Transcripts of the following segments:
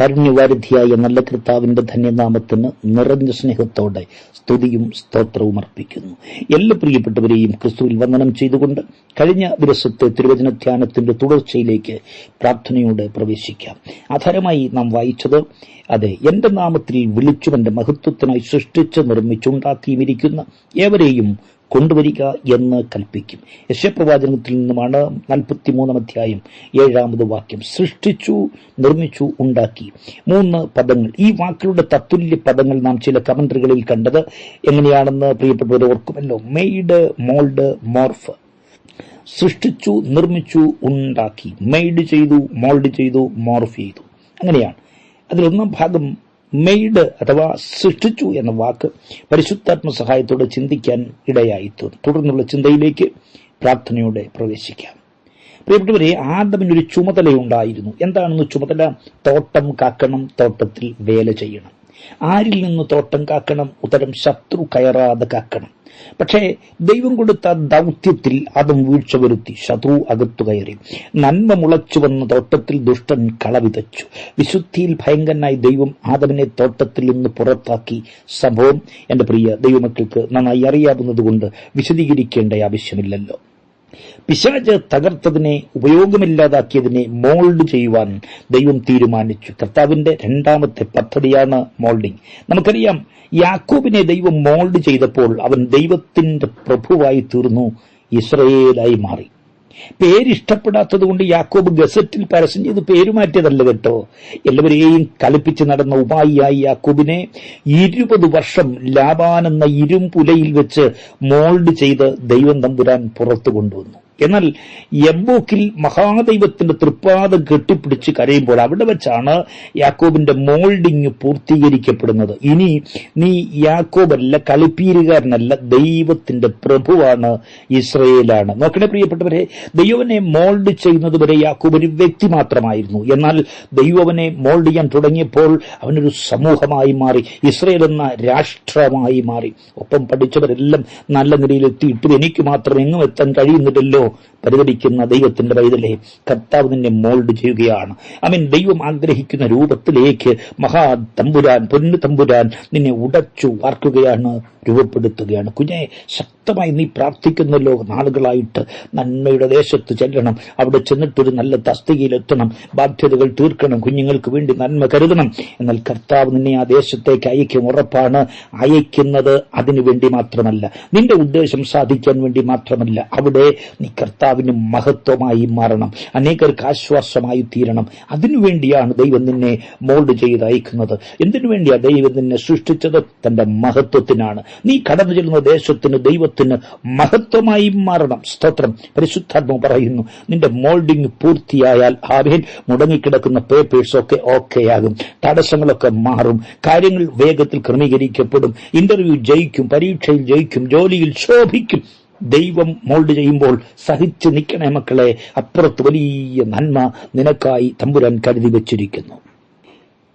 കാരുണ്യവാരിധിയായ നല്ല കർത്താവിന്റെ ധന്യനാമത്തിന് നിറഞ്ഞ സ്നേഹത്തോടെ സ്തുതിയും സ്തോത്രവും അർപ്പിക്കുന്നു. എല്ലാ പ്രിയപ്പെട്ടവരെയും ക്രിസ്തുവിൽ വന്ദനം ചെയ്തുകൊണ്ട് കഴിഞ്ഞ ദിവസത്തെ തിരുവചന ധ്യാനത്തിന്റെ തുടർച്ചയിലേക്ക് പ്രാർത്ഥനയോടെ പ്രവേശിക്കാം. ആധാരമായി നാം വായിച്ചത് അതെ എന്റെ നാമത്തിൽ വിളിച്ചു എന്റെ മഹത്വത്തിനായി സൃഷ്ടിച്ച് നിർമ്മിച്ചുണ്ടാക്കിയുമിരിക്കുന്ന ഏവരെയും കൊണ്ടുവരിക എന്ന് കൽപ്പിക്കും. യശപ്രവാചനത്തിൽ നിന്നുമാണ് നാൽപ്പത്തിമൂന്നാം അധ്യായം ഏഴാമത് വാക്യം. സൃഷ്ടിച്ചു നിർമ്മിച്ചു ഉണ്ടാക്കി. മൂന്ന് പദങ്ങൾ. ഈ വാക്കുകളുടെ തത്തുല്യ പദങ്ങൾ നാം ചില കമന്ററികളിൽ കണ്ടത് എങ്ങനെയാണെന്ന് പ്രിയപ്പെട്ടവരെ ഓർക്കുമല്ലോ. Made mould morph. സൃഷ്ടിച്ചു നിർമ്മിച്ചു ഉണ്ടാക്കി. മെയ്ഡ് ചെയ്തു മോൾഡ് ചെയ്തു മോർഫ് ചെയ്തു. അങ്ങനെയാണ്. അതിലൊന്നാം ഭാഗം മെയ്ഡ് അഥവാ സൃഷ്ടിച്ചു എന്ന വാക്ക് പരിശുദ്ധാത്മ സഹായത്തോടെ ചിന്തിക്കാൻ ഇടയായി തുടർന്നുള്ള ചിന്തയിലേക്ക് പ്രാർത്ഥനയോടെ പ്രവേശിക്കാം. പ്രിയപ്പെട്ടവരെ ആദമിനൊരു ചുമതലയുണ്ടായിരുന്നു. എന്താണെന്ന് ചുമതല? തോട്ടം കാക്കണം തോട്ടത്തിൽ വേല ചെയ്യണം. ആരിൽ നിന്ന് തോട്ടം കാക്കണം ഉത്തരം ശത്രു കയറാതെ കാക്കണം. പക്ഷേ ദൈവം കൊടുത്ത ദൗത്യത്തിൽ അതും വീഴ്ച വരുത്തി ശത്രു അകത്തു കയറി. നന്മ മുളച്ചു വന്ന തോട്ടത്തിൽ ദുഷ്ടൻ കളവിതച്ചു. വിശുദ്ധിയിൽ ഭയങ്കരനായി ദൈവം ആദമിനെ തോട്ടത്തിൽ നിന്ന് പുറത്താക്കി. സംഭവം എന്റെ പ്രിയ ദൈവമക്കൾക്ക് നന്നായി അറിയാവുന്നതുകൊണ്ട് വിശദീകരിക്കേണ്ട ആവശ്യമില്ലല്ലോ. പിശാജ് തകർത്തതിനെ ഉപയോഗമില്ലാതാക്കിയതിനെ മോൾഡ് ചെയ്യുവാൻ ദൈവം തീരുമാനിച്ചു. കർത്താവിന്റെ രണ്ടാമത്തെ പദ്ധതിയാണ് മോൾഡിംഗ് നമുക്കറിയാം യാക്കോബിനെ ദൈവം മോൾഡ് ചെയ്തപ്പോൾ അവൻ ദൈവത്തിന്റെ പ്രഭുവായി തീർന്നു ഇസ്രയേലായി മാറി. പേരിഷ്ടപ്പെടാത്തത് കൊണ്ട് യാക്കോബ് ഗസറ്റിൽ പരസ്യം ചെയ്ത് പേരുമാറ്റിയതല്ല കേട്ടോ. എല്ലാവരെയും കളിപ്പിച്ച് നടന്ന ഉപായിയായി യാക്കോബിനെ ഇരുപത് വർഷം ലാബാൻ എന്ന ഇരുമ്പുലയിൽ വെച്ച് മോൾഡ് ചെയ്ത് ദൈവം തമ്പുരാൻ പുറത്തു കൊണ്ടുവന്നു. എന്നാൽ യബ്ബൂക്കിൽ മഹാദൈവത്തിന്റെ തൃപ്പാദം കെട്ടിപ്പിടിച്ച് കരയുമ്പോൾ അവിടെ വെച്ചാണ് യാക്കോബിന്റെ മോൾഡിങ് പൂർത്തീകരിക്കപ്പെടുന്നത്. ഇനി നീ യാക്കോബല്ല കളിപ്പീരുകാരനല്ല ദൈവത്തിന്റെ പ്രഭുവാണ് ഇസ്രയേലാണ്. നോക്കണേ പ്രിയപ്പെട്ടവരെ ദൈവനെ മോൾഡ് ചെയ്യുന്നത് വരെ യാക്കോബ് ഒരു വ്യക്തി മാത്രമായിരുന്നു. എന്നാൽ ദൈവവനെ മോൾഡ് ചെയ്യാൻ തുടങ്ങിയപ്പോൾ അവനൊരു സമൂഹമായി മാറി ഇസ്രയേൽ എന്ന രാഷ്ട്രമായി മാറി. ഒപ്പം പഠിച്ചവരെല്ലാം നല്ല നിലയിലെത്തിയിട്ട് എനിക്ക് മാത്രം എങ്ങും എത്താൻ കഴിയുന്നില്ലല്ലോ. പരിതപിക്കുന്ന ദൈവത്തിന്റെ പൈതലെ കർത്താവ് നിന്നെ മോൾഡ് ചെയ്യുകയാണ്. അവൻ ദൈവം ആഗ്രഹിക്കുന്ന രൂപത്തിലേക്ക് മഹാ തമ്പുരാൻ പൊന്നു തമ്പുരാൻ നിന്നെ ഉടച്ചു വാർക്കുകയാണ് രൂപപ്പെടുത്തുകയാണ്. കുഞ്ഞെ ശക്തമായി നീ പ്രാർത്ഥിക്കുന്നല്ലോ നാളുകളായിട്ട് നന്മയുടെ ദേശത്ത് ചെല്ലണം. അവിടെ ചെന്നിട്ടൊരു നല്ല തസ്തികയിലെത്തണം. ബാധ്യതകൾ തീർക്കണം. കുഞ്ഞുങ്ങൾക്ക് വേണ്ടി നന്മ കരുതണം. എന്നാൽ കർത്താവ് നിന്നെ ആ ദേശത്തേക്ക് അയക്കും ഉറപ്പാണ്. അയക്കുന്നത് അതിനു വേണ്ടി മാത്രമല്ല. നിന്റെ ഉദ്ദേശം സാധിക്കാൻ വേണ്ടി മാത്രമല്ല. അവിടെ നീ കർത്താവിന് മഹത്വമായി മാറണം. അനേകർക്ക് ആശ്വാസമായി തീരണം. അതിനുവേണ്ടിയാണ് ദൈവം നിന്നെ മോൾഡ് ചെയ്ത് അയക്കുന്നത്. എന്തിനു വേണ്ടിയാ ദൈവം നിന്നെ സൃഷ്ടിച്ചത്? തന്റെ മഹത്വത്തിനാണ്. നീ കടന്നു ചെല്ലുന്ന ദേശത്തിന് ദൈവത്തിന് മഹത്വമായി മാറണം. സ്തോത്രം. പരിശുദ്ധാത്മ പറയുന്നു നിന്റെ മോൾഡിംഗ് പൂർത്തിയായാൽ ആവേൻ മുടങ്ങിക്കിടക്കുന്ന പേപ്പേഴ്സ് ഒക്കെ ഓക്കെ ആകും തടസ്സങ്ങളൊക്കെ മാറും. കാര്യങ്ങൾ വേഗത്തിൽ ക്രമീകരിക്കപ്പെടും. ഇന്റർവ്യൂ ജയിക്കും പരീക്ഷയിൽ ജയിക്കും ജോലിയിൽ ശോഭിക്കും. ദൈവം മോൾഡ് ചെയ്യുമ്പോൾ സഹിച്ചു നിൽക്കണേ മക്കളെ. അപ്പുറത്ത് വലിയ നന്മ നിനക്കായി തമ്പുരാൻ കരുതി വച്ചിരിക്കുന്നു.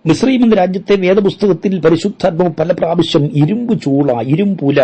മിശ്രീം എന്ന രാജ്യത്തെ വേദപുസ്തകത്തിൽ പരിശുദ്ധാത്മാവ് പല പ്രാവശ്യം ഇരുമ്പ് ചൂള ഇരുമ്പുല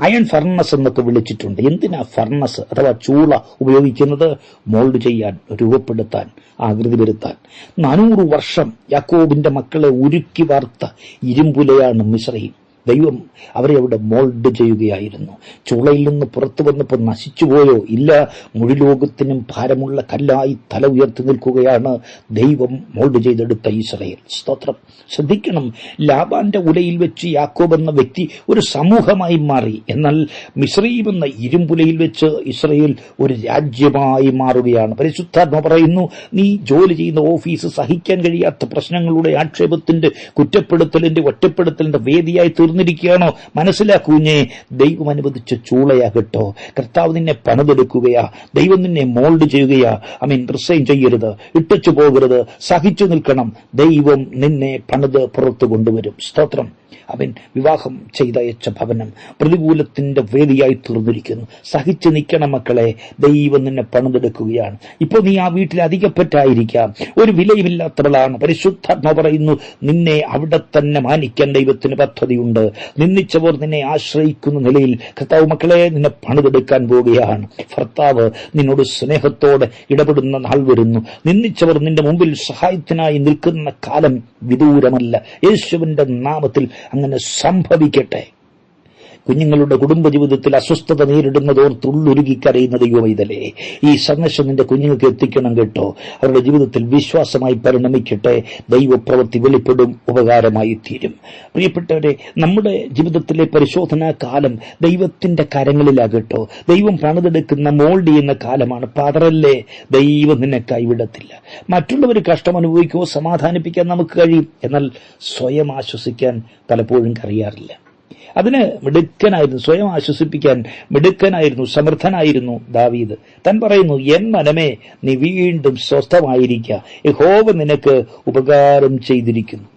അയൺ ഫർണസ് എന്നൊക്കെ വിളിച്ചിട്ടുണ്ട്. എന്തിനാ ഫർണസ് അഥവാ ചൂള ഉപയോഗിക്കുന്നത്? മോൾഡ് ചെയ്യാൻ രൂപപ്പെടുത്താൻ ആകൃതി വരുത്താൻ. നാനൂറ് വർഷം യാക്കോബിന്റെ മക്കളെ ഉരുക്കി വാർത്ത ഇരുമ്പുലയാണ് മിശ്രയും. ദൈവം അവരെ അവിടെ മോൾഡ് ചെയ്യുകയായിരുന്നു. ചുളയിൽ നിന്ന് പുറത്തു വന്നപ്പോൾ നശിച്ചുപോയോ? ഇല്ല മുഴുലോകത്തിനും ഭാരമുള്ള കല്ലായി തല ഉയർത്തി നിൽക്കുകയാണ് ദൈവം മോൾഡ് ചെയ്തെടുത്ത ഇസ്രയേൽ സ്തോത്രം. ശ്രദ്ധിക്കണം ലാബാന്റെ ഉലയിൽ വെച്ച് യാക്കോബ് എന്ന വ്യക്തി ഒരു സമൂഹമായി മാറി. എന്നാൽ മിശ്രീം എന്ന ഇരുമ്പുലയിൽ വെച്ച് ഇസ്രയേൽ ഒരു രാജ്യമായി മാറുകയാണ്. പരിശുദ്ധാത്മ പറയുന്നു നീ ജോലി ചെയ്യുന്ന ഓഫീസ് സഹിക്കാൻ കഴിയാത്ത പ്രശ്നങ്ങളുടെ ആക്ഷേപത്തിന്റെ കുറ്റപ്പെടുത്തലിന്റെ ഒറ്റപ്പെടുത്തലിന്റെ വേദിയായി തീർന്നിരിക്കുകയാണോ മനസ്സിലാക്കൂഞ്ഞേ ദൈവം അനുവദിച്ച ചൂളയാ കേട്ടോ. കർത്താവ് നിന്നെ പണിതെടുക്കുകയാ. ദൈവം നിന്നെ മോൾഡ് ചെയ്യുകയാ. ഐ മീൻ റിസൈൻ ചെയ്യരുത്. ഇട്ടച്ചു പോകരുത്. സഹിച്ചു നിൽക്കണം. ദൈവം നിന്നെ പണിത് പുറത്തു കൊണ്ടുവരും. സ്തോത്രം. അവൻ വിവാഹം ചെയ്തയച്ച ഭവനം പ്രതികൂലത്തിന്റെ വേദിയായി തീർന്നിരിക്കുന്നു. സഹിച്ചു നിൽക്കണം മക്കളെ. ദൈവം നിന്നെ പണിതെടുക്കുകയാണ്. ഇപ്പോൾ നീ ആ വീട്ടിൽ അധികപ്പെട്ടായിരിക്കാം. ഒരു വിലയുമില്ലാത്തവളാണ്. പരിശുദ്ധാത്മ പറയുന്നു നിന്നെ അവിടെ തന്നെ മാനിക്കാൻ ദൈവത്തിന് പദ്ധതിയുണ്ട്. നിന്ദിച്ചവർ നിന്നെ ആശ്രയിക്കുന്ന നിലയിൽ കർത്താവ് മക്കളെ നിന്നെ പണിതെടുക്കാൻ പോവുകയാണ്. ഭർത്താവ് നിന്നോട് സ്നേഹത്തോടെ ഇടപെടുന്ന നാൾ വരുന്നു. നിന്ദിച്ചവർ നിന്റെ മുമ്പിൽ സഹായത്തിനായി നിൽക്കുന്ന കാലം വിദൂരമല്ല. യേശുവിന്റെ നാമത്തിൽ അങ്ങനെ സംഭവിക്കട്ടെ. കുഞ്ഞുങ്ങളുടെ കുടുംബ ജീവിതത്തിൽ അസ്വസ്ഥത നേരിടുന്നതോർത്ത് ഉള്ളുരുകി കരയുന്ന ദൈവമൈതലേ ഈ സന്ദേശം നിന്റെ കുഞ്ഞുങ്ങൾക്ക് എത്തിക്കണം കേട്ടോ. അവരുടെ ജീവിതത്തിൽ വിശ്വാസമായി പരിണമിക്കട്ടെ. ദൈവപ്രവൃത്തി വെളിപ്പെടും ഉപകാരമായി തീരും. പ്രിയപ്പെട്ടവരെ നമ്മുടെ ജീവിതത്തിലെ പരിശോധനാ കാലം ദൈവത്തിന്റെ കരങ്ങളിലാകട്ടോ ദൈവം പണിതെടുക്കുന്ന മോൾഡ് ചെയ്യുന്ന കാലമാണ്. പതറല്ലേ ദൈവം നിന്നെ കൈവിടത്തില്ല. മറ്റുള്ളവർ കഷ്ടം അനുഭവിക്കുമോ സമാധാനിപ്പിക്കാൻ നമുക്ക് കഴിയും. എന്നാൽ സ്വയം ആശ്വസിക്കാൻ പലപ്പോഴും കഴിയാറില്ല. അതിന് മിടുക്കനായിരുന്നു സ്വയം ആശ്വസിപ്പിക്കാൻ മിടുക്കനായിരുന്നു സമർത്ഥനായിരുന്നു ദാവീദ്. തൻ പറയുന്നു എൻ മനമേ നീ വീണ്ടും സ്വസ്ഥമായിരിക്കുക യഹോവ നിനക്ക് ഉപകാരം ചെയ്തിരിക്കുന്നു.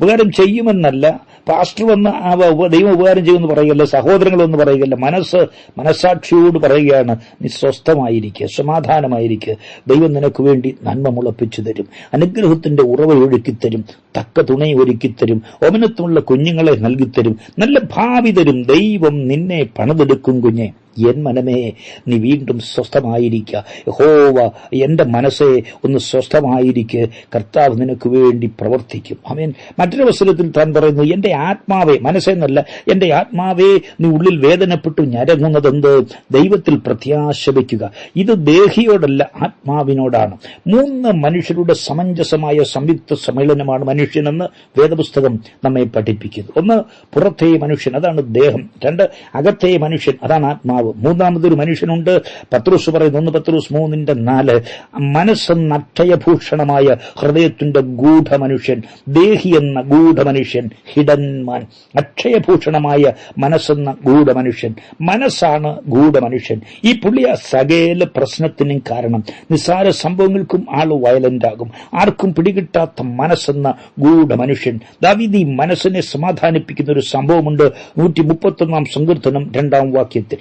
ഉപകാരം ചെയ്യുമെന്നല്ല പാസ്റ്റർ വന്ന് ആ ദൈവം ഉപകാരം ചെയ്യുമെന്ന് പറയുകയല്ല സഹോദരങ്ങളൊന്ന് പറയുകയല്ല മനസ്സ് മനസ്സാക്ഷിയോട് പറയുകയാണ് നീ സ്വസ്ഥമായിരിക്കുക സമാധാനമായിരിക്കുക ദൈവം നിനക്ക് വേണ്ടി നന്മ മുളപ്പിച്ചു തരും അനുഗ്രഹത്തിന്റെ ഉറവ ഒഴുക്കിത്തരും തക്ക തുണ ഒരുക്കിത്തരും ഒമനത്തുള്ള കുഞ്ഞുങ്ങളെ നൽകിത്തരും. നല്ല ഭാവി തരും. ദൈവം നിന്നെ പണിതെടുക്കും കുഞ്ഞെ. എൻ മനമേ നീ വീണ്ടും സ്വസ്ഥമായിരിക്കുക യഹോവ എന്റെ മനസ്സെ ഒന്ന് സ്വസ്ഥമായിരിക്കെ. കർത്താവ് നിനക്ക് വേണ്ടി പ്രവർത്തിക്കും. അവൻ മറ്റൊരു അവസരത്തിൽ താൻ പറയുന്നു എന്റെ ആത്മാവേ മനസ്സെന്നല്ല എന്റെ ആത്മാവേ നീ ഉള്ളിൽ വേദനപ്പെട്ടു ഞരങ്ങുന്നതെന്ത്? ദൈവത്തിൽ പ്രത്യാശ വയ്ക്കുക ഇത് ദേഹിയോടല്ല ആത്മാവിനോടാണ്. മൂന്ന് മനുഷ്യരുടെ സമഞ്ജസമായ സംയുക്ത സമ്മേളനമാണ് മനുഷ്യനെന്ന് വേദപുസ്തകം നമ്മെ പഠിപ്പിക്കുന്നു. ഒന്ന് പുറത്തെ മനുഷ്യൻ അതാണ് ദേഹം. രണ്ട് അകത്തെ മനുഷ്യൻ അതാണ് ആത്മാവ്. മൂന്നാമതൊരു മനുഷ്യനുണ്ട്. പത്രോസ് പറയുന്നു ഒന്ന് പത്രോസ് മൂന്നിന്റെ നാല്. മനസ്സെന്ന അക്ഷയഭൂഷണമായ ഹൃദയത്തിന്റെ ഗൂഢമനുഷ്യൻ ദേഹി എന്ന ഗൂഢമനുഷ്യൻ ഹിഡൻമാൻ. അക്ഷയഭൂഷണമായ മനസ്സെന്ന ഗൂഢമനുഷ്യൻ. മനസ്സാണ് ഗൂഢമനുഷ്യൻ. ഈ പുള്ളി ആ സകല പ്രശ്നത്തിനും കാരണം. നിസ്സാര സംഭവങ്ങൾക്കും ആൾ വയലന്റ് ആകും. ആർക്കും പിടികിട്ടാത്ത മനസ്സെന്ന ഗൂഢമനുഷ്യൻ. മനുഷ്യൻ ഈ മനസ്സിനെ സമാധാനിപ്പിക്കുന്ന ഒരു സംഭവമുണ്ട്. നൂറ്റി മുപ്പത്തൊന്നാം സങ്കീർത്തനം രണ്ടാം വാക്യത്തിൽ.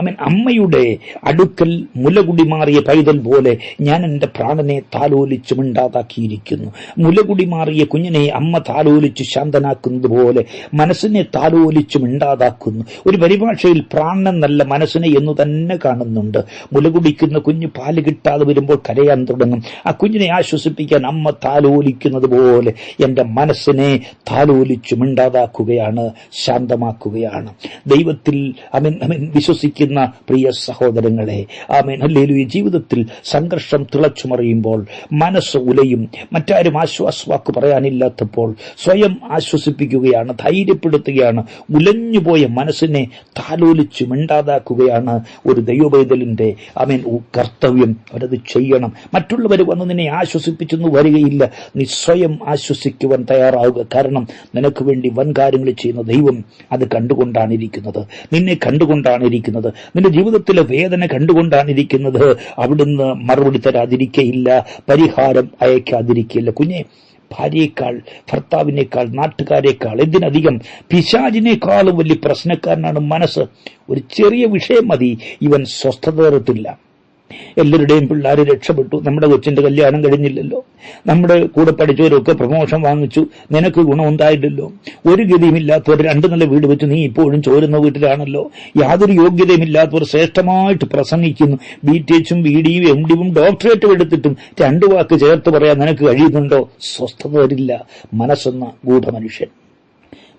അവൻ അമ്മയുടെ അടുക്കൽ മുലകുടി മാറിയ പൈതൽ പോലെ ഞാൻ എന്റെ പ്രാണനെ താലോലിച്ച് മിണ്ടാതാക്കിയിരിക്കുന്നു. മുലകുടി മാറിയ കുഞ്ഞിനെ അമ്മ താലോലിച്ച് ശാന്തനാക്കുന്നത് പോലെ മനസ്സിനെ താലോലിച്ച് മിണ്ടാതാക്കുന്നു. ഒരു പരിഭാഷയിൽ പ്രാണനല്ല മനസ്സിനെ എന്ന് തന്നെ കാണുന്നുണ്ട്. മുലകുടിക്കുന്ന കുഞ്ഞ് പാൽ കിട്ടാതെ വരുമ്പോൾ കരയാൻ തുടങ്ങും. ആ കുഞ്ഞിനെ ആശ്വസിപ്പിക്കാൻ അമ്മ താലോലിക്കുന്നത് പോലെ എന്റെ മനസ്സിനെ താലോലിച്ച് മിണ്ടാതാക്കുകയാണ് ശാന്തമാക്കുകയാണ്. ദൈവത്തിൽ അവൻ അവൻ വിശ്വസിക്കുന്ന പ്രിയ സഹോദരങ്ങളെ ആമേൻ. അല്ലേലു ഈ ജീവിതത്തിൽ സംഘർഷം തിളച്ചുമറിയുമ്പോൾ മനസ്സ് ഉലയും. മറ്റാരും ആശ്വാസവാക്ക് പറയാനില്ലാത്തപ്പോൾ സ്വയം ആശ്വസിപ്പിക്കുകയാണ് ധൈര്യപ്പെടുത്തുകയാണ് ഉലഞ്ഞുപോയ മനസ്സിനെ താലോലിച്ച് മിണ്ടാതാക്കുകയാണ് ഒരു ദൈവപൈതലിന്റെ ആമേൻ കർത്തവ്യം. അവരത് ചെയ്യണം. മറ്റുള്ളവർ വന്ന് നിന്നെ ആശ്വസിപ്പിച്ചെന്ന് വരികയില്ല. നീ സ്വയം ആശ്വസിക്കുവാൻ തയ്യാറാവുക. കാരണം നിനക്ക് വേണ്ടി വൻ കാര്യങ്ങൾ ചെയ്യുന്ന ദൈവം അത് കണ്ടുകൊണ്ടാണ് ഇരിക്കുന്നത് നിന്നെ കണ്ടുകൊണ്ടാണ് ഇരിക്കുന്നത് നിന്റെ ജീവിതത്തിലെ വേദന കണ്ടുകൊണ്ടാണ് ഇരിക്കുന്നത് അവിടുന്ന് മറുപടി തരാതിരിക്കയില്ല. പരിഹാരം അയക്കാതിരിക്കയില്ല. കുഞ്ഞെ ഭാര്യയേക്കാൾ ഭർത്താവിനേക്കാൾ നാട്ടുകാരേക്കാൾ എന്തിനധികം? പിശാചിനേക്കാളും വലിയ പ്രശ്നക്കാരനാണ് മനസ്സ്. ഒരു ചെറിയ വിഷയം മതി. ഇവൻ സ്വസ്ഥത തരത്തില്ല എല്ലാവരുടെയും പിള്ളേർ രക്ഷപ്പെട്ടു. നമ്മുടെ കൊച്ചിന്റെ കല്യാണം കഴിഞ്ഞില്ലല്ലോ. നമ്മുടെ കൂടെ പഠിച്ചവരൊക്കെ പ്രമോഷൻ വാങ്ങിച്ചു. നിനക്ക് ഗുണമുണ്ടായിട്ടില്ലോ ഒരു ഗതിയുമില്ലാത്തവർ രണ്ടു നില വീട് വെച്ച് നീ ഇപ്പോഴും ചോരുന്ന വീട്ടിലാണല്ലോ. യാതൊരു യോഗ്യതയുമില്ലാത്തവർ ശ്രേഷ്ഠമായിട്ട് പ്രസംഗിക്കുന്നു. ബി ടി എച്ചും ബി ഡിയും എം ഡിയും ഡോക്ടറേറ്റും എടുത്തിട്ടും രണ്ടു വാക്ക് ചേർത്ത് പറയാൻ നിനക്ക് കഴിയുന്നുണ്ടോ? സ്വസ്ഥത വരില്ല മനസ്സെന്ന ഗൂഢമനുഷ്യൻ.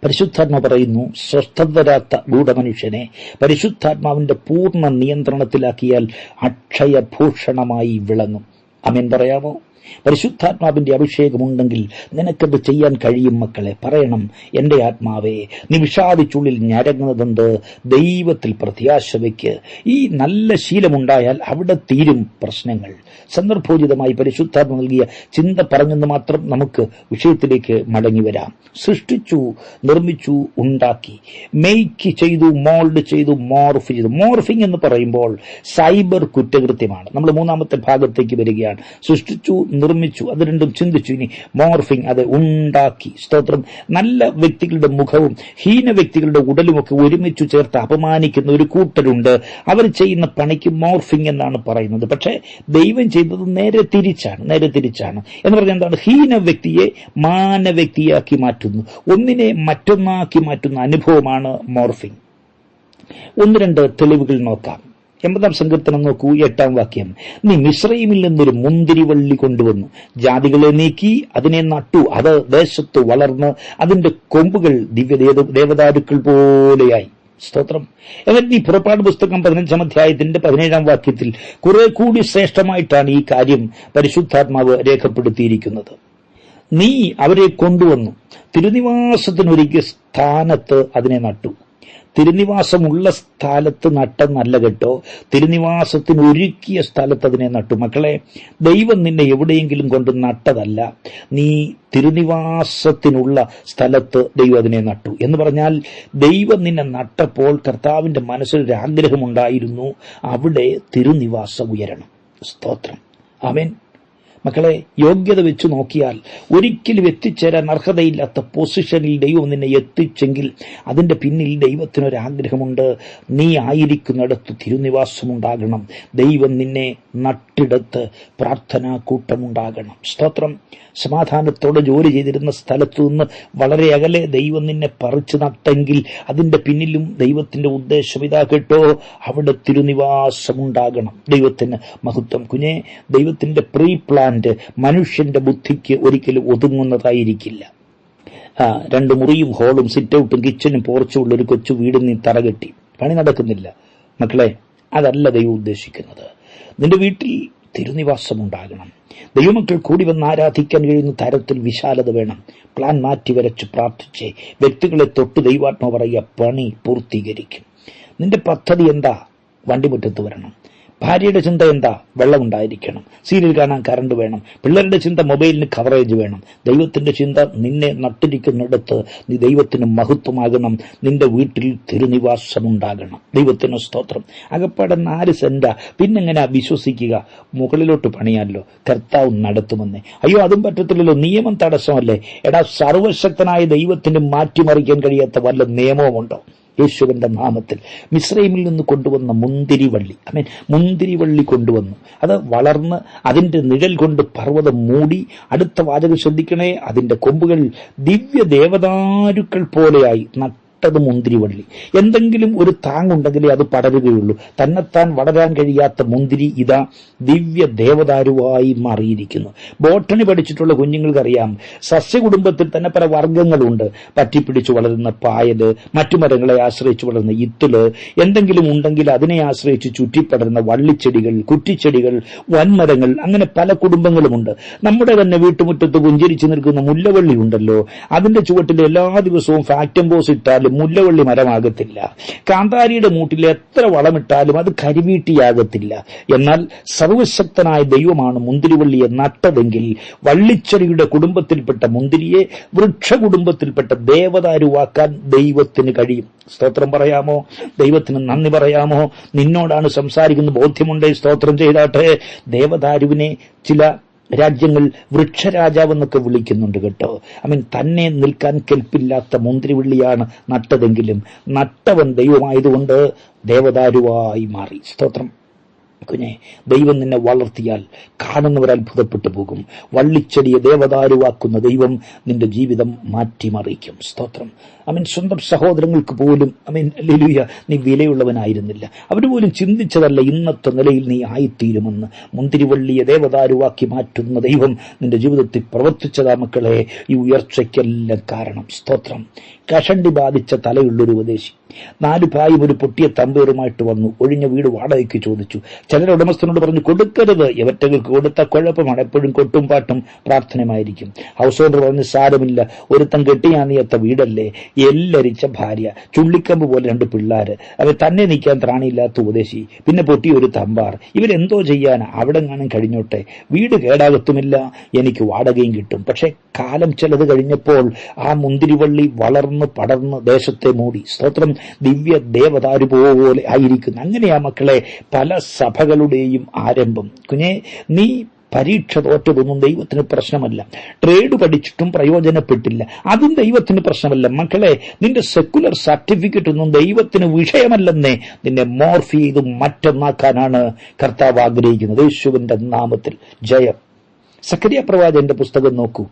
പരിശുദ്ധാത്മ പറയുന്നു സ്വസ്ഥത ഗൂഢമനുഷ്യനെ പരിശുദ്ധാത്മാവിന്റെ പൂർണ നിയന്ത്രണത്തിലാക്കിയാൽ അക്ഷയഭൂഷണമായി വിളങ്ങും. അമീൻ പറയാമോ? പരിശുദ്ധാത്മാവിന്റെ അഭിഷേകമുണ്ടെങ്കിൽ നിനക്കത് ചെയ്യാൻ കഴിയും മക്കളെ. പറയണം എന്റെ ആത്മാവേ നീ വിഷാദിച്ചുള്ളിൽ ഞരങ്ങുന്നതെന്ത്? ദൈവത്തിൽ പ്രത്യാശ വയ്ക്ക് ഈ നല്ല ശീലമുണ്ടായാൽ അവിടെ തീരും പ്രശ്നങ്ങൾ. സന്ദർഭോചിതമായി പരിശുദ്ധാത്മ നൽകിയ ചിന്ത പറഞ്ഞെന്ന് മാത്രം നമുക്ക് വിഷയത്തിലേക്ക് മടങ്ങി വരാം. സൃഷ്ടിച്ചു നിർമ്മിച്ചു ഉണ്ടാക്കി. മെയ്ക്ക് ചെയ്തു മോൾഡ് ചെയ്തു മോർഫ് ചെയ്തു. മോർഫിംഗ് എന്ന് പറയുമ്പോൾ സൈബർ കുറ്റകൃത്യമാണ്. നമ്മൾ മൂന്നാമത്തെ ഭാഗത്തേക്ക് വരികയാണ്. സൃഷ്ടിച്ചു നിർമ്മിച്ചു. അത് രണ്ടും ചിന്തിച്ചു. ഇനി മോർഫിംഗ് അത് ഉണ്ടാക്കി. സ്തോത്രം. നല്ല വ്യക്തികളുടെ മുഖവും ഹീന വ്യക്തികളുടെ ഉടലുമൊക്കെ ഒരുമിച്ചു ചേർത്ത് അപമാനിക്കുന്ന ഒരു കൂട്ടരുണ്ട്. അവർ ചെയ്യുന്ന പണിക്ക് മോർഫിംഗ് എന്നാണ് പറയുന്നത്. പക്ഷേ ദൈവം ചെയ്തത് നേരെ തിരിച്ചാണ് നേരെ തിരിച്ചാണ്. എന്ന് പറഞ്ഞാൽ എന്താണ്? ഹീന വ്യക്തിയെ മാന വ്യക്തിയാക്കി മാറ്റുന്നു. ഒന്നിനെ മറ്റൊന്നാക്കി മാറ്റുന്ന അനുഭവമാണ് മോർഫിംഗ് ഒന്ന് രണ്ട് തെളിവുകൾ നോക്കാം. എൺപതാം സങ്കീർത്തനം നോക്കൂ എട്ടാം വാക്യം. നീ മിശ്രയിമിൽ നിന്നൊരു മുന്തിരിവള്ളി കൊണ്ടുവന്നു. ജാതികളെ നീക്കി അതിനെ നട്ടു. അത് ദേശത്ത് വളർന്ന് അതിന്റെ കൊമ്പുകൾ ദിവ്യ ദേവ- ദേവദാരുക്കൾ പോലെയായി. സ്തോത്രം. എന്നിട്ട് ഈ പുറപ്പാട് പുസ്തകം പതിനഞ്ചാം അധ്യായത്തിന്റെ പതിനേഴാം വാക്യത്തിൽ കുറെ കൂടി ശ്രേഷ്ഠമായിട്ടാണ് ഈ കാര്യം പരിശുദ്ധാത്മാവ് രേഖപ്പെടുത്തിയിരിക്കുന്നത്. നീ അവരെ കൊണ്ടുവന്നു. തിരുനിവാസത്തിനൊരുക്കിയ സ്ഥാനത്ത് അതിനെ നട്ടു. തിരുനിവാസമുള്ള സ്ഥലത്ത് നല്ല കേട്ടോ തിരുനിവാസത്തിന് ഒരുക്കിയ സ്ഥലത്ത് അതിനെ നട്ടു. മക്കളെ ദൈവം നിന്നെ എവിടെയെങ്കിലും കൊണ്ട് നട്ടതല്ല. നീ തിരുനിവാസത്തിനുള്ള സ്ഥലത്ത് ദൈവം അതിനെ നട്ടു. എന്ന് പറഞ്ഞാൽ ദൈവം നിന്നെ നട്ടപ്പോൾ കർത്താവിന്റെ മനസ്സിലൊരു ആഗ്രഹമുണ്ടായിരുന്നു അവിടെ തിരുനിവാസം ഉയരണം. സ്തോത്രം. അവൻ മക്കളെ യോഗ്യത വെച്ച് നോക്കിയാൽ ഒരിക്കലും എത്തിച്ചേരാൻ അർഹതയില്ലാത്ത പൊസിഷനിൽ ദൈവം നിന്നെ എത്തിച്ചെങ്കിൽ അതിന്റെ പിന്നിൽ ദൈവത്തിനൊരാഗ്രഹമുണ്ട്. നീ ആയിരിക്കുന്നിടത്ത് തിരുനിവാസമുണ്ടാകണം. ദൈവം നിന്നെ നട്ടിടത്ത് പ്രാർത്ഥനാ കൂട്ടമുണ്ടാകണം. സ്തോത്രം. സമാധാനത്തോടെ ജോലി ചെയ്തിരുന്ന സ്ഥലത്തു നിന്ന് വളരെ അകലെ ദൈവം നിന്നെ പറിച്ചു നട്ടെങ്കിൽ അതിന്റെ പിന്നിലും ദൈവത്തിന്റെ ഉദ്ദേശം ഇതാ കേട്ടോ. അവിടെ തിരുനിവാസമുണ്ടാകണം. ദൈവത്തിന് മഹത്വം. കുഞ്ഞെ ദൈവത്തിന്റെ പ്രീ പ്ലാന്റ് മനുഷ്യന്റെ ബുദ്ധിക്ക് ഒരിക്കലും ഒതുങ്ങുന്നതായിരിക്കില്ല. രണ്ട് മുറിയും ഹോളും സിറ്റൗട്ടും കിച്ചനും പോർച്ചും ഉള്ള ഒരു കൊച്ചു വീട് നീ തറകെട്ടി പണി നടക്കുന്നില്ല. മക്കളെ അതല്ല ദൈവം ഉദ്ദേശിക്കുന്നത്. നിന്റെ വീട്ടിൽ തിരുനിവാസമുണ്ടാകണം ദൈവമക്കൾ കൂടി വന്ന് ആരാധിക്കാൻ കഴിയുന്ന തരത്തിൽ വിശാലത വേണം. പ്ലാൻ മാറ്റി വരച്ച് പ്രാർത്ഥിച്ച് വ്യക്തികളെ തൊട്ട് ദൈവാത്മ പറയുക പണി പൂർത്തീകരിക്കും. നിന്റെ പദ്ധതി എന്താ? വണ്ടിമുറ്റത്ത് വരണം. ഭാര്യയുടെ ചിന്ത എന്താ? വെള്ളം ഉണ്ടായിരിക്കണം. സീരിയൽ കാണാൻ കറണ്ട് വേണം. പിള്ളേരുടെ ചിന്ത മൊബൈലിന് കവറേജ് വേണം. ദൈവത്തിന്റെ ചിന്ത നിന്നെ നട്ടിരിക്കുന്നിടത്ത് നീ ദൈവത്തിന് മഹത്വമാകണം. നിന്റെ വീട്ടിൽ തിരുനിവാസമുണ്ടാകണം. ദൈവത്തിന് സ്തോത്രം. അകപ്പാടെ നാല് സെന്റാ. പിന്നെങ്ങനെ വിശ്വസിക്കുക? മുകളിലോട്ട് പണിയാലോ? കർത്താവ് നടത്തുമെന്ന്. അയ്യോ അതും പറ്റത്തില്ലല്ലോ. നിയമം തടസ്സമല്ലേ? എടാ സർവശക്തനായ ദൈവത്തിന് മാറ്റിമറിക്കാൻ കഴിയാത്ത വല്ല നിയമവുമുണ്ടോ? യേശുവിന്റെ നാമത്തിൽ മിശ്രൈമിൽ നിന്ന് കൊണ്ടുവന്ന മുന്തിരിവള്ളി. അമേൻ മുന്തിരിവള്ളി കൊണ്ടുവന്നു. അത് വളർന്ന് അതിന്റെ നിഴൽ കൊണ്ട് പർവതം മൂടി അടുത്ത വാചകം ശ്രദ്ധിക്കണേ അതിന്റെ കൊമ്പുകൾ ദിവ്യ ദേവദാരുക്കൾ പോലെയായി നട്ടത് മുന്തിരിവള്ളി. എന്തെങ്കിലും ഒരു താങ്ങുണ്ടെങ്കിലേ അത് പടരുകയുള്ളൂ. തന്നെത്താൻ വളരാൻ കഴിയാത്ത മുന്തിരി ഇതാ ദിവ്യ ദേവദാരുവായി മാറിയിരിക്കുന്നു. ബോട്ടണി പഠിച്ചിട്ടുള്ള കുഞ്ഞുങ്ങൾക്കറിയാം സസ്യകുടുംബത്തിൽ തന്നെ പല വർഗങ്ങളുണ്ട്. പറ്റിപ്പിടിച്ചു വളരുന്ന പായൽ മറ്റു മരങ്ങളെ ആശ്രയിച്ചു വളരുന്ന ഇത്തിൽ എന്തെങ്കിലും ഉണ്ടെങ്കിൽ അതിനെ ആശ്രയിച്ച് ചുറ്റിപ്പടരുന്ന വള്ളിച്ചെടികൾ കുറ്റിച്ചെടികൾ വൻമരങ്ങൾ അങ്ങനെ പല കുടുംബങ്ങളുമുണ്ട്. നമ്മുടെ തന്നെ വീട്ടുമുറ്റത്ത് പുഞ്ചിരിച്ചു നിൽക്കുന്ന മുല്ലവള്ളി ഉണ്ടല്ലോ അതിന്റെ ചുവട്ടിൽ എല്ലാ ദിവസവും ഫാക്ടംബോസ് മുല്ലവള്ളി മരമാകത്തില്ല. കാന്താരിയുടെ മൂട്ടിൽ എത്ര വളമിട്ടാലും അത് കരിവീട്ടിയാകത്തില്ല. എന്നാൽ സർവശക്തനായ ദൈവമാണ് മുന്തിരിവള്ളിയെ നട്ടതെങ്കിൽ വള്ളിച്ചെടിയുടെ കുടുംബത്തിൽപ്പെട്ട മുന്തിരിയെ വൃക്ഷ കുടുംബത്തിൽപ്പെട്ട ദേവതാരുവാക്കാൻ ദൈവത്തിന് കഴിയും. സ്തോത്രം പറയാമോ? ദൈവത്തിന് നന്ദി പറയാമോ? നിന്നോടാണ് സംസാരിക്കുന്ന ബോധ്യമുണ്ടേ. സ്തോത്രം ചെയ്താട്ടെ. ദേവദാരുവിനെ ചില രാജ്യങ്ങൾ വൃക്ഷരാജാവെന്നൊക്കെ വിളിക്കുന്നുണ്ട് കേട്ടോ. ഐ മീൻ തന്നെ നിൽക്കാൻ കെൽപ്പില്ലാത്ത മുന്തിരിവള്ളിയാണ് നട്ടതെങ്കിലും നട്ടവൻ ദൈവമായതുകൊണ്ട് ദേവദാരുവായി മാറി. സ്തോത്രം. കുഞ്ഞെ ദൈവം നിന്നെ വളർത്തിയാൽ കാണുന്നവർ അത്ഭുതപ്പെട്ടു പോകും. വള്ളിച്ചെടിയെ ദേവദാരുവാക്കുന്ന ദൈവം നിന്റെ ജീവിതം മാറ്റിമറിക്കും. സ്തോത്രം. അമീൻ. സ്വന്തം സഹോദരങ്ങൾക്ക് പോലും അമീൻ ലിലുയ നീ വിലയുള്ളവനായിരുന്നില്ല. അവർ പോലും ചിന്തിച്ചതല്ല ഇന്നത്തെ നിലയിൽ നീ ആയിത്തീരുമെന്ന്. മുന്തിരിവള്ളിയെ ദേവദാരുവാക്കി മാറ്റുന്ന ദൈവം നിന്റെ ജീവിതത്തിൽ പ്രവർത്തിച്ചതാ മക്കളെ. ഈ ഉയർച്ചയ്ക്കെല്ലാം കാരണം. സ്തോത്രം. കഷണ്ടി ബാധിച്ച തലയുള്ളൊരു ഉപദേശി. നാല് പായും ഒരു പൊട്ടിയ തമ്പേറുമായിട്ട് വന്നു. ഒഴിഞ്ഞ വീട് വാടകയ്ക്ക് ചോദിച്ചു. ചിലർ ഉടമസ്ഥനോട് പറഞ്ഞു കൊടുക്കരുത്. ഇവറ്റകൾക്ക് കൊടുത്ത കുഴപ്പമാണ്. എപ്പോഴും കൊട്ടും പാട്ടും പ്രാർത്ഥനയായിരിക്കും ഹൗസ് ഓണർ പറഞ്ഞു സാരമില്ല. ഒരുത്തം കെട്ടിയാന്നിയത്ത വീടല്ലേ? എല്ലരിച്ച ഭാര്യ. ചുള്ളിക്കമ്പ് പോലെ രണ്ട് പിള്ളാര്. അവർ തന്നെ നിൽക്കാൻ ത്രാണിയില്ലാത്ത ഉപദേശി. പിന്നെ പൊട്ടി ഒരു തമ്പാർ. ഇവരെന്തോ ചെയ്യാൻ അവിടെ കാണും കഴിഞ്ഞോട്ടെ. വീട് കേടാകത്തുമില്ല. എനിക്ക് വാടകയും കിട്ടും. പക്ഷെ കാലം ചിലത് കഴിഞ്ഞപ്പോൾ ആ മുന്തിരിവള്ളി വളർന്ന് പടർന്ന് പടർന്ന് ദേശത്തെ മൂടി. സ്തോത്രം ദിവ്യ ദേവതാരു പോലെ ആയിരിക്കുന്നു. അങ്ങനെയാ മക്കളെ പല സഭകളുടെയും ആരംഭം. കുഞ്ഞെ നീ പരീക്ഷ തോറ്റതൊന്നും ദൈവത്തിന് പ്രശ്നമല്ല. ട്രേഡ് പഠിച്ചിട്ടും പ്രയോജനപ്പെട്ടില്ല. അതും ദൈവത്തിന് പ്രശ്നമല്ല. മക്കളെ നിന്റെ സെക്കുലർ സർട്ടിഫിക്കറ്റ് ഒന്നും ദൈവത്തിന് വിഷയമല്ലെന്നേ. നിന്നെ മോർഫ് ചെയ്ത് മറ്റൊന്നാക്കാനാണ് കർത്താവ് ആഗ്രഹിക്കുന്നത്. യേശുവിന്റെ നാമത്തിൽ. ജയം. സക്കരിയ പ്രവാചന്റെ പുസ്തകം നോക്കൂ.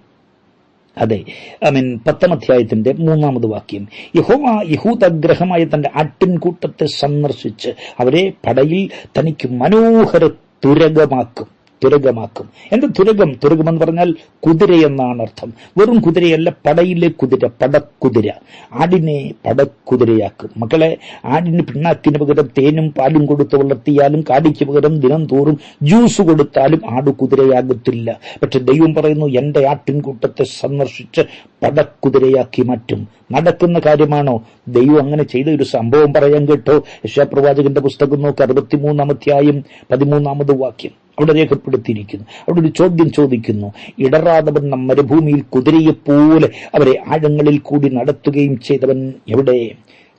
അതെ. ഐ മീൻ പത്താം അധ്യായത്തിന്റെ മൂന്നാമത് വാക്യം. യഹോവ യഹൂദഗ്രഹമായ തന്റെ ആട്ടിൻകൂട്ടത്തെ സന്ദർശിച്ച് അവരെ പടയിൽ തനിക്ക് മനോഹര തുരകമാക്കും. തുരകമാക്കും എന്ത് തുരകം തുരകം എന്ന് പറഞ്ഞാൽ കുതിര എന്നാണ് അർത്ഥം. വെറും കുതിരയല്ല പടയിലെ കുതിര പടക്കുതിര. ആടിനെ പടക്കുതിരയാക്കും. മക്കളെ ആടിന് പിണ്ണാക്കിന് പകരം തേനും പാലും കൊടുത്ത് വളർത്തിയാലും കാടിക്ക് പകരം ദിനം തോറും ജ്യൂസ് കൊടുത്താലും ആട് കുതിരയാകത്തില്ല. പക്ഷെ ദൈവം പറയുന്നു എന്റെ ആട്ടിൻകൂട്ടത്തെ സന്ദർശിച്ച് പടക്കുതിരയാക്കി മാറ്റും. നടക്കുന്ന കാര്യമാണോ? ദൈവം അങ്ങനെ ചെയ്ത ഒരു സംഭവം പറയാൻ കേട്ടോ. യശാപ്രവാചകന്റെ പുസ്തകം നോക്ക് അറുപത്തിമൂന്നാമധ്യായം പതിമൂന്നാമത് വാക്യം. അവിടെ രേഖപ്പെടുത്തിയിരിക്കുന്നു. അവിടെ ഒരു ചോദ്യം ചോദിക്കുന്നു. ഇടറാതവൻ മരുഭൂമിയിൽ കുതിരയെപ്പോലെ അവരെ ആഴങ്ങളിൽ കൂടി നടത്തുകയും ചെയ്തവൻ എവിടെ?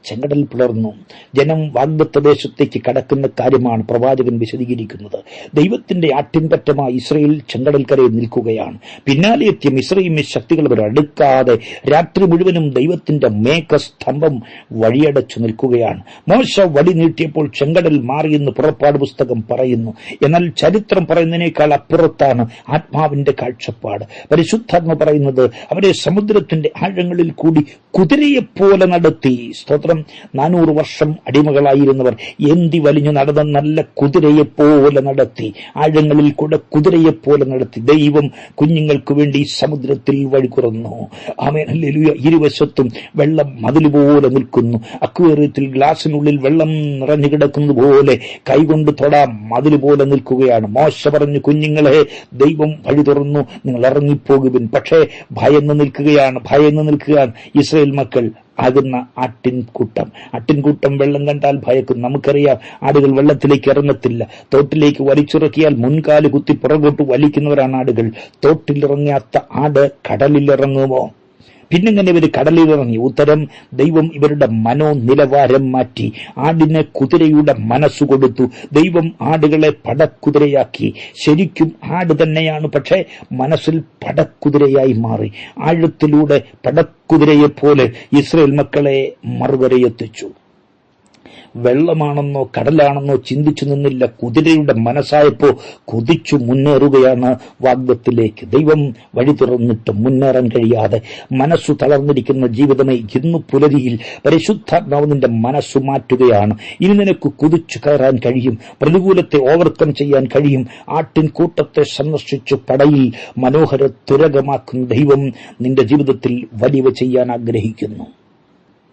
ചെങ്കടൽ പിളർന്നു ജനം വാഗ്ദത്ത ദേശത്തേക്ക് കടക്കുന്ന കാര്യമാണ് പ്രവാചകൻ വിശദീകരിക്കുന്നത്. ദൈവത്തിന്റെ ആട്ടിൻപറ്റമായി ഇസ്രയേൽ ചെങ്കടൽക്കരയിൽ നിൽക്കുകയാണ്. പിന്നാലെ എത്തിയ മിശ്രയും ശക്തികൾ അടുക്കാതെ രാത്രി മുഴുവനും ദൈവത്തിന്റെ മേഘസ്തംഭം വഴിയടച്ചു നിൽക്കുകയാണ്. മോശ വടി നീട്ടിയപ്പോൾ ചെങ്കടൽ മാറിയെന്ന് പുറപ്പാട് പുസ്തകം പറയുന്നു. എന്നാൽ ചരിത്രം പറയുന്നതിനേക്കാൾ അപ്പുറത്താണ് ആത്മാവിന്റെ കാഴ്ചപ്പാട്. പരിശുദ്ധാത്മ പറയുന്നത് അവരെ സമുദ്രത്തിന്റെ ആഴങ്ങളിൽ കൂടി കുതിരയെപ്പോലെ നടത്തി. സ്തോത്രം. നാനൂറ് വർഷം അടിമകളായിരുന്നവർ എന്തി വലിഞ്ഞു നടന്ന നല്ല കുതിരയെപ്പോലെ നടത്തി ആഴങ്ങളിൽ കൂടെ കുതിരയെപ്പോലെ നടത്തി. ദൈവം കുഞ്ഞുങ്ങൾക്ക് വേണ്ടി സമുദ്രത്തിൽ വഴി കുറന്നു ആമേൻ ഹല്ലേലൂയ. ഇരുവശത്തും വെള്ളം മതിൽ പോലെ നിൽക്കുന്നു. അക്വേറിയത്തിൽ ഗ്ലാസിനുള്ളിൽ വെള്ളം നിറഞ്ഞു കിടക്കുന്നത് പോലെ കൈകൊണ്ട് തൊടാം മതിൽ പോലെ നിൽക്കുകയാണ്. മോശ പറഞ്ഞു കുഞ്ഞുങ്ങളെ ദൈവം വഴി തുറന്നു. നിങ്ങൾ ഇറങ്ങിപ്പോകുവിൻ. പക്ഷേ ഭയന്ന് നിൽക്കുകയാണ് ഭയന്ന് നിൽക്കുകയാണ് ഇസ്രയേൽ മക്കൾ. ആകുന്ന ആട്ടിൻകൂട്ടം. ആട്ടിൻകൂട്ടം വെള്ളം കണ്ടാൽ ഭയക്കും. നമുക്കറിയാം ആടുകൾ വെള്ളത്തിലേക്ക് ഇറങ്ങത്തില്ല. തോട്ടിലേക്ക് വലിച്ചിറക്കിയാൽ മുൻകാൽ കുത്തി പുറകോട്ട് വലിക്കുന്നവരാണ് ആടുകൾ. തോട്ടിലിറങ്ങാത്ത ആട് കടലിലിറങ്ങുമോ? പിന്നെങ്ങനെ ഇവർ കടലിലിറങ്ങി. ഉത്തരം ദൈവം ഇവരുടെ മനോനിലവാരം മാറ്റി ആടിനെ കുതിരയുടെ മനസ്സ് കൊടുത്തു. ദൈവം ആടുകളെ പടക്കുതിരയാക്കി. ശരിക്കും ആട് തന്നെയാണ് പക്ഷേ മനസ്സിൽ പടക്കുതിരയായി മാറി. ആഴത്തിലൂടെ പടക്കുതിരയെപ്പോലെ ഇസ്രയേൽ മക്കളെ മറുകരയെത്തിച്ചു വെള്ളമാണെന്നോ കടലാണെന്നോ ചിന്തിച്ചു നിന്നില്ല കുതിരയുടെ മനസ്സായപ്പോ കുതിച്ചു മുന്നേറുകയാണ് വാഗ്ദത്തിലേക്ക്. ദൈവം വഴി തുറന്നിട്ട് മുന്നേറാൻ കഴിയാതെ മനസ്സു തളർന്നിരിക്കുന്ന ജീവിതമേ ഇന്ന് പുലരിയിൽ പരിശുദ്ധാത്മാവ് നിന്റെ മനസ്സു മാറ്റുകയാണ്. ഇനി നിനക്ക് കുതിച്ചു കയറാൻ കഴിയും പ്രതികൂലത്തെ ഓവർകം ചെയ്യാൻ കഴിയും ആട്ടിൻ കൂട്ടത്തെ സന്ദർശിച്ചു പടയിൽ മനോഹര തുരകമാക്കുന്ന ദൈവം നിന്റെ ജീവിതത്തിൽ വലിയവ ചെയ്യാൻ ആഗ്രഹിക്കുന്നു.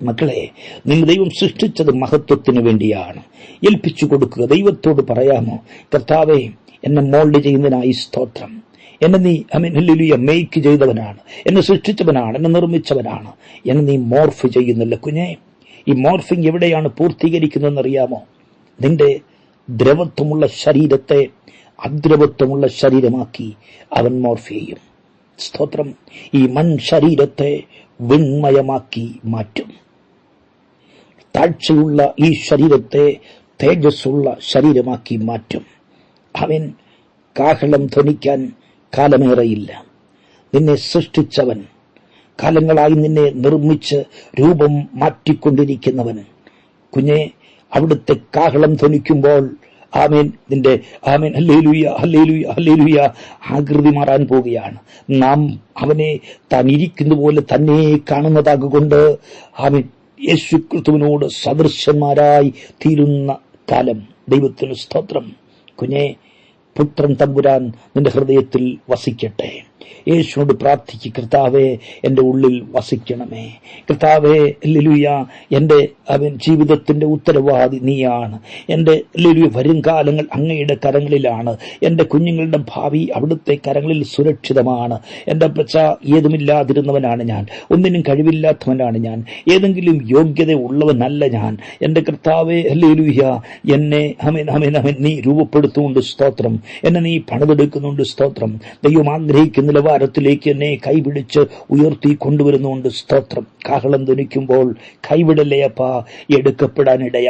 മക്കളെ നിങ്ങൾ ദൈവം സൃഷ്ടിച്ചത് മഹത്വത്തിന് വേണ്ടിയാണ്. ഏൽപ്പിച്ചു കൊടുക്കുക. ദൈവത്തോട് പറയാമോ? കർത്താവെ എന്നെ മോൾഡ് ചെയ്യുന്നതിനായി സ്തോത്രം. എന്നെ നീ അമിനുലിയ മേക്ക് ചെയ്തവനാണ്. എന്നെ സൃഷ്ടിച്ചവനാണ്. എന്നെ നിർമ്മിച്ചവനാണ്. എന്നെ നീ മോർഫ് ചെയ്യുന്നില്ല കുഞ്ഞെ. ഈ മോർഫിംഗ് എവിടെയാണ് പൂർത്തീകരിക്കുന്നതെന്നറിയാമോ? നിന്റെ ദ്രവത്വമുള്ള ശരീരത്തെ അദ്രവത്വമുള്ള ശരീരമാക്കി അവൻ മോർഫ് ചെയ്യും. സ്തോത്രം. ഈ മൺ ശരീരത്തെ വിൺമയമാക്കി മാറ്റും. താഴ്ചയുള്ള ഈ ശരീരത്തെ തേജസ്സുള്ള ശരീരമാക്കി മാറ്റും. അവൻ കാഹളം ധ്വനിക്കാൻ കാലമേറെയില്ല. നിന്നെ സൃഷ്ടിച്ചവൻ കാലങ്ങളായി നിന്നെ നിർമ്മിച്ച് രൂപം മാറ്റിക്കൊണ്ടിരിക്കുന്നവൻ. കുഞ്ഞെ അവിടുത്തെ കാഹളം ധ്വനിക്കുമ്പോൾ ആമേൻ നിന്റെ ആമേൻ ഹല്ലേലൂയ ഹല്ലേലൂയ ഹല്ലേലൂയ ആകൃതി മാറാൻ പോവുകയാണ്. നാം അവനെ താൻ ഇരിക്കുന്ന പോലെ തന്നെ കാണുന്നതാകൊണ്ട് ആമേൻ യേശു ക്രിസ്തുവിനോട് സദൃശന്മാരായി തീരുന്ന കാലം. ദൈവത്തിന് സ്തോത്രം. കുഞ്ഞെ പുത്രൻ തമ്പുരാൻ നിന്റെ ഹൃദയത്തിൽ വസിക്കട്ടെ. യേശുവിനോട് പ്രാർത്ഥിച്ച് കർത്താവെ എന്റെ ഉള്ളിൽ വസിക്കണമേ. കർത്താവെ ലിലുയ എന്റെ അവൻ ജീവിതത്തിന്റെ ഉത്തരവാദി നീയാണ്. എന്റെ ലിലുയ വരും കാലങ്ങൾ അങ്ങയുടെ കരങ്ങളിലാണ്. എന്റെ കുഞ്ഞുങ്ങളുടെ ഭാവി അവിടുത്തെ കരങ്ങളിൽ സുരക്ഷിതമാണ്. എന്റെ പച്ച ഏതുമില്ലാതിരുന്നവനാണ് ഞാൻ. ഒന്നിനും കഴിവില്ലാത്തവനാണ് ഞാൻ. ഏതെങ്കിലും യോഗ്യത ഉള്ളവനല്ല ഞാൻ. എന്റെ കർത്താവെ ലിലുയ എന്നെ അമേൻ അമേൻ അമേൻ നീ രൂപപ്പെടുത്തുന്നുണ്ട് സ്തോത്രം. എന്നെ നീ പണിതെടുക്കുന്നുണ്ട് സ്തോത്രം. ദൈവം ആഗ്രഹിക്കുന്ന നിലവാരത്തിലേക്ക് എന്നെ കൈപിടിച്ച് ഉയർത്തി കൊണ്ടുവരുന്നുണ്ട് സ്തോത്രം. കാഹളം ധനിക്കുമ്പോൾ കൈവിടല്ലേ അപ്പാ? എടുക്കപ്പെടാനിടയാ.